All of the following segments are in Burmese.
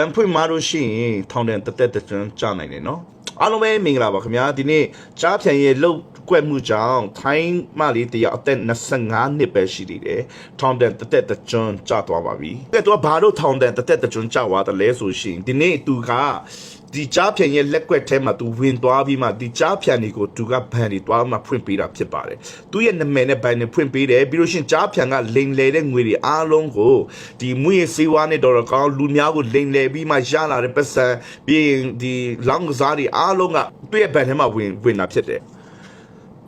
န်ဖွင့်မှာလို့ရှိရင်ထောင်တန်တက်တက်တန်းကြာနိုင်တယ်နော်အားလုံးပဲမင်္ဂလာပါခင်ဗျာဒီနေ့ကြားဖြန်ရဲ့လှုပ် ကွက်မှုကြောင့်ထိုင်းမလေးတယောက်အသက်25နှစ်ပဲရှိသေးတယ်ထောင်တန်တက်တက်တန်းကြာသွားပါပြီကဲတော့ဘာလို့ထောင်တန်တက်တက်တန်းကြာသွားတယ်လဲဆိုရှင်ဒီနေ့သူကဒီကြားဖြန်ရဲ့လက်ကွက်ထဲမှာသူဝင်သွားပြီးမှဒီကြားဖြန်တွေကိုသူကဘန်တွေသွားမှဖွင့်ပေးတာဖြစ်ပါတယ်သူရဲ့နာမည်နဲ့ဘန်တွေဖွင့်ပေးတယ်ပြီးလို့ရှရင်ကြားဖြန်ကလိန်လေတဲ့ငွေတွေအားလုံးကိုဒီမွေးစေးဝါးနဲ့တော်တော်ကောင်းလူများကိုလိန်လေပြီးမှရလာတဲ့ပတ်စံပြီးရင်ဒီလောင်းကစားတွေအားလုံးကသူ့ရဲ့ဘန်ထဲမှာဝင်ဝင်တာဖြစ်တယ်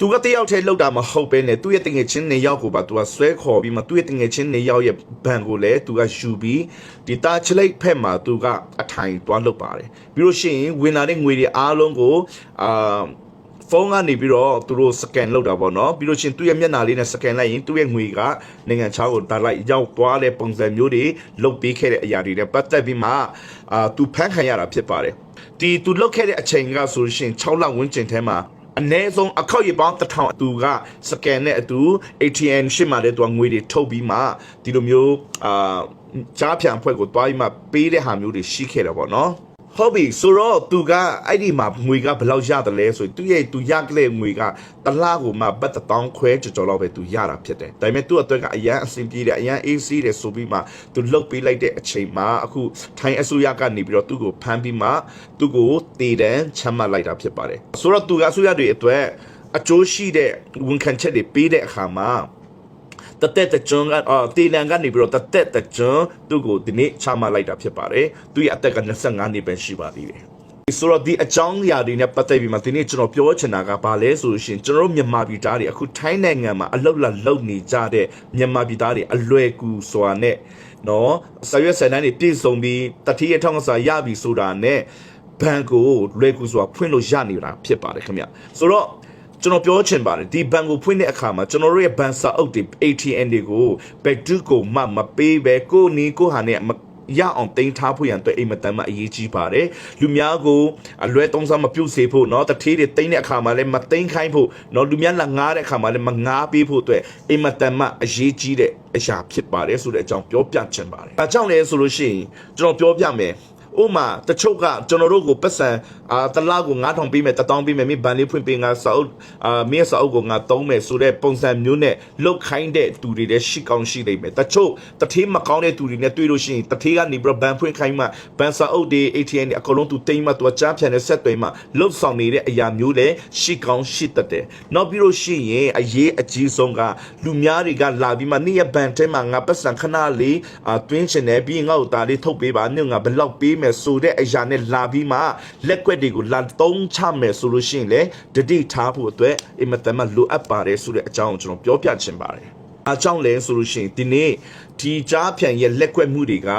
သူကတယောက်တည်းလောက်တာမဟုတ်ပဲနဲ့သူ့ရဲ့တငယ်ချင်းနေရောက်ကိုပါသူကဆွဲခေါ်ပြီးမှသူ့ရဲ့တငယ်ချင်းနေရောက်ရဲ့ဘန်ကိုလည်းသူကယူပြီးဒီတာချလိတ်ဖက်မှာသူကအထိုင်တွားလုပ်ပါတယ်ပြီးလို့ရှိရင်ဝင်လာတဲ့ငွေတွေအားလုံးကိုအာဖုန်းကနေပြီးတော့သူတို့စကန်လုပ်တာပေါ့နော်ပြီးလို့ရှိရင်သူ့ရဲ့မျက်နှာလေးနဲ့စကန်လိုက်ရင်သူ့ရဲ့ငွေကနိုင်ငံခြားကိုဒါလိုက်ရောက်သွားတဲ့ပုံစံမျိုးတွေလုပ်ပေးခဲ့တဲ့အရာတွေနဲ့ပတ်သက်ပြီးမှအာသူဖန်ခံရတာဖြစ်ပါတယ်ဒီသူလုပ်ခဲ့တဲ့အချိန်ကဆိုလို့ရှိရင်6လဝန်းကျင်ထဲမှာ အနည်းဆုံးအခောက်ရပေါင်းတစ်ထောင်အတူကစကန်နဲ့အတူ ATM ရှင်းမှလည်းသူကငွေတွေထုတ်ပြီးမှဒီလိုမျိုးအာကြားဖြန်ဖွဲ့ကိုတွားပြီးမှပေးတဲ့ဟာမျိုးတွေရှိခဲ့တယ်ပေါ့နော် ဟုတ်ပြီဆိုတော့သူကအဲ့ဒီမှာငွေကဘယ်လောက်ရတယ်လဲဆိုရင်သူရဲ့သူရကလေးငွေကတစ်လားကိုမှဘတ်တစ်တောင်းခွဲကြော်ကြော်လောက်ပဲသူရတာဖြစ်တယ်ဒါပေမဲ့သူ့အတွက်ကအရန်အဆင်ပြေတယ်အရန်အေးဆေးတယ်ဆိုပြီးမှသူလုတ်ပေးလိုက်တဲ့အချိန်မှာအခုထိုင်းအစိုးရကနေပြီးတော့သူ့ကိုဖမ်းပြီးမှသူ့ကိုတည်တန်းချမှတ်လိုက်တာဖြစ်ပါတယ်ဆိုတော့သူကအစိုးရတွေအတွက်အကျိုးရှိတဲ့ဝန်ခံချက်တွေပေးတဲ့အခါမှာ တသက်တကြွကအာတေလန်ကနေပြီးတော့တသက်တကြွသူ့ကိုဒီနေ့ချမှတ်လိုက်တာဖြစ်ပါတယ်သူ့ရဲ့အသက်က25နှစ်ပဲရှိပါသေးတယ်ဆိုတော့ဒီအကြောင်းအရာတွေနဲ့ပတ်သက်ပြီးမှဒီနေ့ကျွန်တော်ပြောချင်တာကဘာလဲဆိုလို့ရှိရင်ကျွန်တော်တို့မြန်မာပြည်သားတွေအခုထိုင်းနိုင်ငံမှာအလုတ်လာလုတ်နေကြတဲ့မြန်မာပြည်သားတွေအလွယ်ကူစွာနဲ့နော်ဆရွက်ဆန်တန်းတွေပြည့်စုံပြီးတတိယထောင်စာရပြီဆိုတာနဲ့ဘန်ကိုလွယ်ကူစွာဖွင့်လို့ရနေတာဖြစ်ပါတယ်ခင်ဗျဆိုတော့ ကျွန်တော်ပြောချင်ပါတယ်ဒီဘဏ်ကိုဖွင့်တဲ့အခါမှာကျွန်တော်တို့ရဲ့ဘဏ်စာအုပ်တွေ ATM တွေကိုဘက်တူကိုမှမပေးပဲကိုနီကိုဟာနဲ့မရအောင်တင်ထားဖို့ရန်အတွက်အိမ်မတန်မှအရေးကြီးပါတယ်လူများကိုအလွဲသုံးစားမပြုတ်စေဖို့เนาะတထေးတွေတင်တဲ့အခါမှာလည်းမတင်ခိုင်းဖို့เนาะလူများလာငားတဲ့အခါမှာလည်းမငားပေးဖို့အတွက်အိမ်မတန်မှအရေးကြီးတဲ့အရာဖြစ်ပါတယ်ဆိုတဲ့အကြောင်းပြောပြချင်ပါတယ်အဲကြောင့်လဲဆိုလို့ရှိရင်ကျွန်တော်ပြောပြမယ် ဥမာတချို့ကကျွန်တော်တို့ကိုပတ်စံအာတလားကို9000ပေးမယ်1000ပေးမယ်မင်းဘန်လေးဖွင့်ပေးငါစာအုပ်အာမင်းစာအုပ်ကိုငါသုံးမယ်ဆိုတဲ့ပုံစံမျိုးနဲ့လုတ်ခိုင်းတဲ့သူတွေလည်းရှိကောင်းရှိနေမယ်တချို့တထေးမကောင်းတဲ့သူတွေနဲ့တွေ့လို့ရှိရင်တထေးကနေပြီးတော့ဘန်ဖွင့်ခိုင်းမှဘန်စာအုပ်တွေ ATM တွေအကုန်လုံးသူတိမ့်မှသူကကြားဖြန်တဲ့ဆက်တွေမှလုတ်ဆောင်နေတဲ့အရာမျိုးလည်းရှိကောင်းရှိတတ်တယ်နောက်ပြီးလို့ရှိရင်အရေးအကြီးဆုံးကလူများတွေကလာပြီးမှနေ့ရက်ဘန်ထဲမှာငါပတ်စံခဏလေးအာတွင်းချင်တယ်ပြီးရင်ငါ့ကိုဒါလေးထုတ်ပေးပါညငါဘယ်လောက်ပေးမယ်ဆိုတဲ့အရာနဲ့လာပြီးမှလက်ကွက်တွေကိုလာသုံးချမယ်ဆိုလို့ရှိရင်လေတတိထားဖို့အတွက်အင်မတန်မှလိုအပ်ပါတယ်ဆိုတဲ့အကြောင်းကိုကျွန်တော်ပြောပြချင်ပါတယ်အကြောင်းလဲဆိုလို့ရှိရင်ဒီနေ့ဒီကြားဖြန်ရဲ့လက်ကွက်မှုတွေက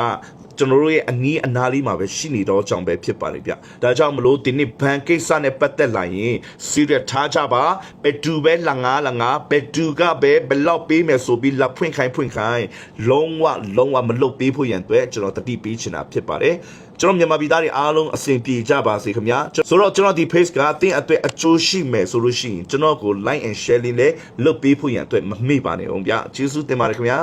ကျွန်တော်တို့ရဲ့အနီးအနားလေးမှာပဲရှိနေတော့ကြောင့်ပဲဖြစ်ပါလိမ့်ဗျ။ဒါကြောင့်မလို့ဒီနေ့ဘန်ကိစ္စနဲ့ပတ်သက်လာရင်စီရထားကြပါဘယ်သူပဲလာငါလာငါဘယ်သူကပဲဘယ်လောက်ပေးမယ်ဆိုပြီးလာဖွင့်ခိုင်းဖွင့်ခိုင်းလုံးဝလုံးဝမလုပ်ပေးဖို့ရန်အတွက်ကျွန်တော်တတိပေးချင်တာဖြစ်ပါတယ်။ကျွန်တော်မြန်မာပြည်သားတွေအားလုံးအဆင်ပြေကြပါစေခင်ဗျာဆိုတော့ကျွန်တော်ဒီ page ကအတင်းအတွေ့အကျိုးရှိမယ်ဆိုလို့ရှိရင်ကျွန်တော်ကို like and share လေးလည်းလုပ်ပေးဖို့ရန်အတွက်မမေ့ပါနဲ့အောင်ဗျာကျေးဇူးတင်ပါတယ်ခင်ဗျာ